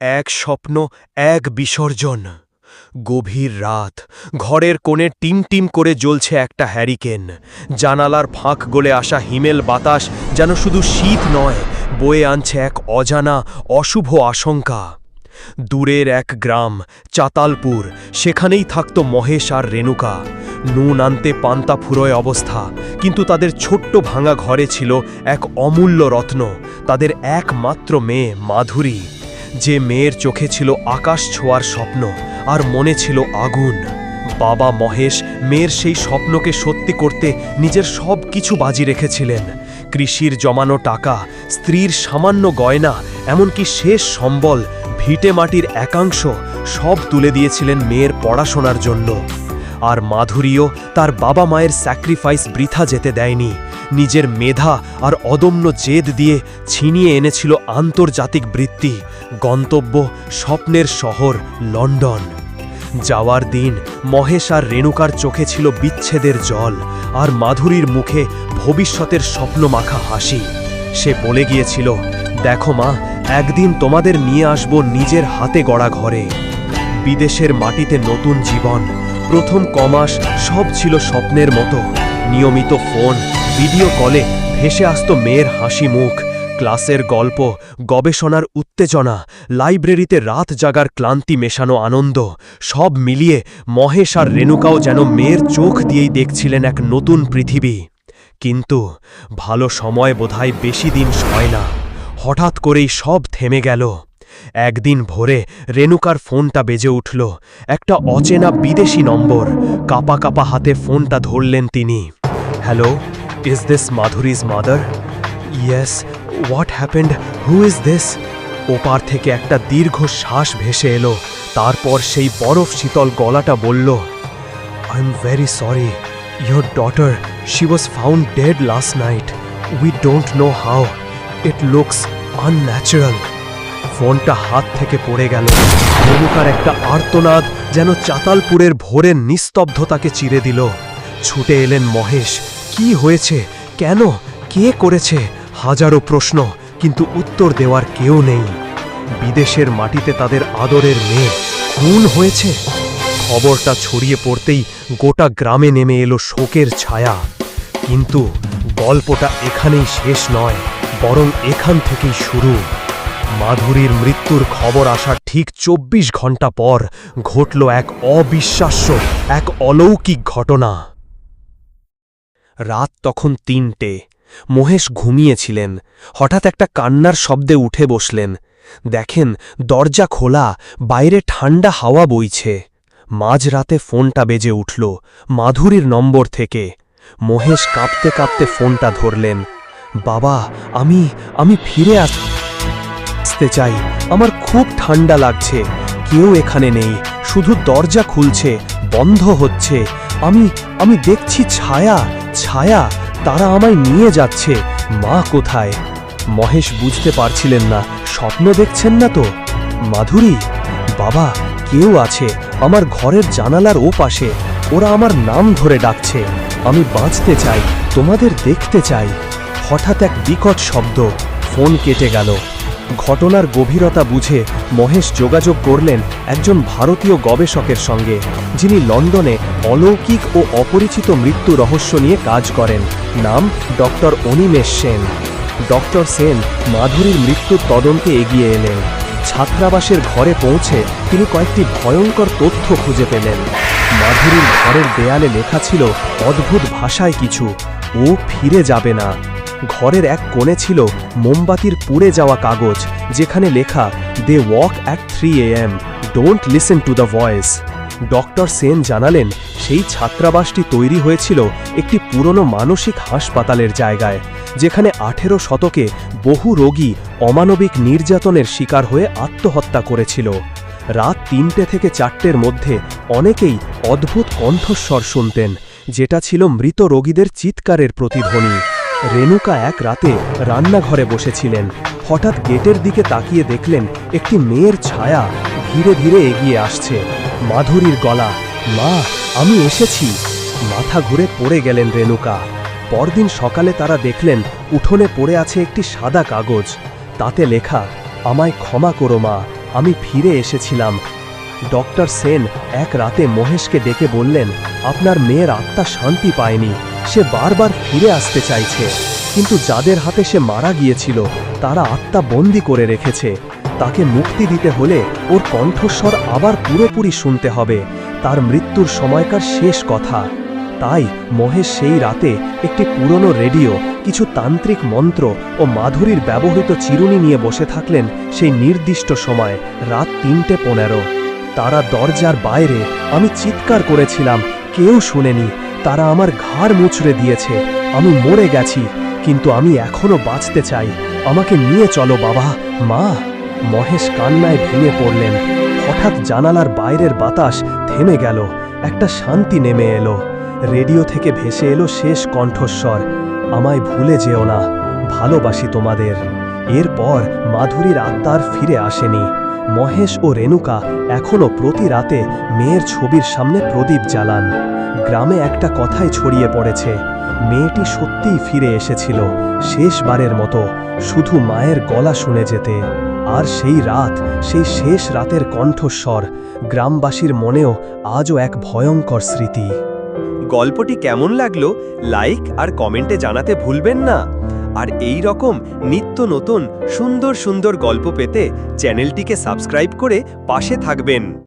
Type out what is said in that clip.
এক স্বপ্ন, এক বিসর্জন। গভীর রাত, ঘরের কোণে টিম টিম করে জ্বলছে একটা হ্যারিকেন। জানালার ফাঁক গলে আসা হিমেল বাতাস যেন শুধু শীত নয়, বয়ে আনছে এক অজানা, অশুভ আশঙ্কা। দূরের এক গ্রাম, চাতালপুর, সেখানেই থাকত মহেশ আর রেণুকা। নুন আনতে পান্তা ফুরোয় অবস্থা, কিন্তু তাদের ছোট্ট ভাঙা ঘরে ছিল এক অমূল্য রত্ন, তাদের একমাত্র মেয়ে মাধুরী। যে মেয়ের চোখে ছিল আকাশ ছোঁয়ার স্বপ্ন আর মনে ছিল আগুন। বাবা মহেশ মেয়ের সেই স্বপ্নকে সত্যি করতে নিজের সব কিছু বাজি রেখেছিলেন। কৃষির জমানো টাকা, স্ত্রীর সামান্য গয়না, এমনকি শেষ সম্বল, ভিটে মাটির একাংশ সব তুলে দিয়েছিলেন মেয়ের পড়াশোনার জন্য। আর মাধুরীও তার বাবা মায়ের স্যাক্রিফাইস বৃথা যেতে দেয়নি। নিজের মেধা আর অদম্য জেদ দিয়ে ছিনিয়ে এনেছিল আন্তর্জাতিক বৃত্তি, গন্তব্য স্বপ্নের শহর লন্ডন। যাওয়ার দিন মহেশ আর রেণুকার চোখে ছিল বিচ্ছেদের জল আর মাধুরীর মুখে ভবিষ্যতের স্বপ্ন মাখা হাসি। সে বলে গিয়েছিল, দেখো মা, একদিন তোমাদের নিয়ে আসব নিজের হাতে গড়া ঘরে। বিদেশের মাটিতে নতুন জীবন প্রথম কমাস সব ছিল স্বপ্নের মতো। নিয়মিত ফোন, ভিডিও কলে ভেসে আসতো মেয়ের হাসি মুখ, ক্লাসের গল্প, গবেষণার উত্তেজনা, লাইব্রেরিতে রাত জাগার ক্লান্তি মেশানো আনন্দ, সব মিলিয়ে মহেশ আর রেণুকাও যেন মেয়ের চোখ দিয়েই দেখছিলেন এক নতুন পৃথিবী। কিন্তু ভালো সময় বোধহয় বেশি দিন সয় না। হঠাৎ করেই সব থেমে গেল। একদিন ভোরে রেণুকার ফোনটা বেজে উঠল। একটা অচেনা বিদেশি নম্বর। কাপা কাপা হাতে ফোনটা ধরলেন তিনি। Hello is this Madhuri's mother yes what happened who is this ওপার থেকে একটা দীর্ঘ শ্বাস ভেসে এলো। তারপর সেই বরফ শীতল গলাটা বলল I am very sorry your daughter she was found dead last night we don't know how it looks unnatural ফোনটা হাত থেকে পড়ে গেল। রেণুকার একটা আর্তনাদ যেন চাতালপুরের ভোরের নিস্তব্ধতাকে চিরে দিল। ছুটে এলেন মহেশ, কি হয়েছে? কেন? কে করেছে? হাজারো প্রশ্ন, কিন্তু উত্তর দেওয়ার কেউ নেই। বিদেশের মাটিতে তাদের আদরের মেয়ে, খুন হয়েছে? খবরটা ছড়িয়ে পড়তেই গোটা গ্রামে নেমে এলো শোকের ছায়া। কিন্তু গল্পটা এখানেই শেষ নয়, বরং এখান থেকেই শুরু। মাধুরীর মৃত্যুর খবর আসার ঠিক চব্বিশ ঘণ্টা পর ঘটল এক অবিশ্বাস্য, এক অলৌকিক ঘটনা। রাত তখন তিনটে। মহেশ ঘুমিয়েছিলেন। হঠাৎ একটা কান্নার শব্দে উঠে বসলেন। দেখেন, দরজা খোলা, বাইরে ঠান্ডা হাওয়া বইছে। মাঝরাতে ফোনটা বেজে উঠল, মাধুরীর নম্বর থেকে। মহেশ কাঁপতে কাঁপতে ফোনটা ধরলেন। বাবা, আমি আমি ফিরে আস আসতে চাই। আমার খুব ঠান্ডা লাগছে। কেউ এখানে নেই। শুধু দরজা খুলছে। বন্ধ হচ্ছে। আমি আমি দেখছি ছায়া ছায়া। তারা আমায় নিয়ে যাচ্ছে। মা কোথায়? মহেশ বুঝতে পারছিলেন না। স্বপ্ন দেখছেন না তো? মাধুরী, বাবা, কেউ আছে। আমার ঘরের জানালার ও পাশে। ওরা আমার নাম ধরে ডাকছে। আমি বাঁচতে চাই। তোমাদের দেখতে চাই। হঠাৎ এক বিকট শব্দ। ফোন কেটে গেল। ঘটনার গভীরতা বুঝে মহেশ যোগাযোগ করলেন একজন ভারতীয় গবেষকের সঙ্গে, যিনি লন্ডনে অলৌকিক ও অপরিচিত মৃত্যু রহস্য নিয়ে কাজ করেন। নাম ডক্টর অনিমেষ সেন। ডক্টর সেন মাধুরীর মৃত্যুর তদন্তে এগিয়ে এলেন। ছাত্রাবাসের ঘরে পৌঁছে তিনি কয়েকটি ভয়ঙ্কর তথ্য খুঁজে পেলেন। মাধুরীর ঘরের দেয়ালে লেখা ছিল, অদ্ভুত ভাষায় কিছু। ও ফিরে যাবে না। ঘরের এক কোণে ছিল মোমবাতির পুড়ে যাওয়া কাগজ, যেখানে লেখা they walk at three A M don't listen to the voice doctor Sen জানালেন, সেই ছাত্রাবাসটি তৈরি হয়েছিল একটি পুরনো মানসিক হাসপাতালের জায়গায়, যেখানে আঠেরো শতকে বহু রোগী অমানবিক নির্যাতনের শিকার হয়ে আত্মহত্যা করেছিল। রাত তিনটে থেকে চারটের মধ্যে অনেকেই অদ্ভুত কণ্ঠস্বর শুনতেন, যেটা ছিল মৃত রোগীদের চিৎকারের প্রতিধ্বনি। রেণুকা এক রাতে রান্নাঘরে বসেছিলেন। হঠাৎ গেটের দিকে তাকিয়ে দেখলেন একটি মেয়ের ছায়া ধীরে ধীরে এগিয়ে আসছে। মাধুরীর গলা, মা, আমি এসেছি। মাথা ঘুরে পড়ে গেলেন রেণুকা। পরদিন সকালে তারা দেখলেন উঠোনে পড়ে আছে একটি সাদা কাগজ। তাতে লেখা, আমায় ক্ষমা করো মা, আমি ফিরে এসেছিলাম। ডক্টর সেন এক রাতে মহেশকে ডেকে বললেন, আপনার মেয়ের আত্মা শান্তি পায়নি। সে বারবার ফিরে আসতে চাইছে। কিন্তু যাদের হাতে সে মারা গিয়েছিল, তারা আত্মা বন্দি করে রেখেছে। তাকে মুক্তি দিতে হলে ওর কণ্ঠস্বর আবার পুরোপুরি শুনতে হবে। তার মৃত্যুর সময়কার শেষ কথা। তাই মহেশ সেই রাতে একটি পুরনো রেডিও, কিছু তান্ত্রিক মন্ত্র ও মাধুরীর ব্যবহৃত চিরুনি নিয়ে বসে থাকলেন সেই নির্দিষ্ট সময়, রাত তিনটে পনেরো। তারা দরজার বাইরে, আমি চিৎকার করেছিলাম, কেউ শুনেনি। তারা আমার ঘাড় মুচড়ে দিয়েছে। আমি মরে গেছি, কিন্তু আমি এখনও বাঁচতে চাই। আমাকে নিয়ে চলো বাবা। মা, মহেশ কান্নায় ভেঙে পড়লেন। হঠাৎ জানালার বাইরের বাতাস থেমে গেল। একটা শান্তি নেমে এলো। রেডিও থেকে ভেসে এলো শেষ কণ্ঠস্বর। আমায় ভুলে যেও না। ভালোবাসি তোমাদের। এরপর মাধুরীর আত্মার ফিরে আসেনি। মহেশ ও রেণুকা এখনও প্রতি রাতে মেয়ের ছবির সামনে প্রদীপ জ্বালান। গ্রামে একটা কথাই ছড়িয়ে পড়েছে, মেয়েটি সত্যিই ফিরে এসেছিল শেষবারের মতো, শুধু মায়ের গলা শুনে যেতে। আর সেই রাত, সেই শেষ রাতের কণ্ঠস্বর গ্রামবাসীর মনেও আজও এক ভয়ঙ্কর স্মৃতি। গল্পটি কেমন লাগল? লাইক আর কমেন্টে জানাতে ভুলবেন না। আর এই রকম নিত্য নতুন সুন্দর সুন্দর গল্প পেতে চ্যানেলটিকে সাবস্ক্রাইব করে পাশে থাকবেন।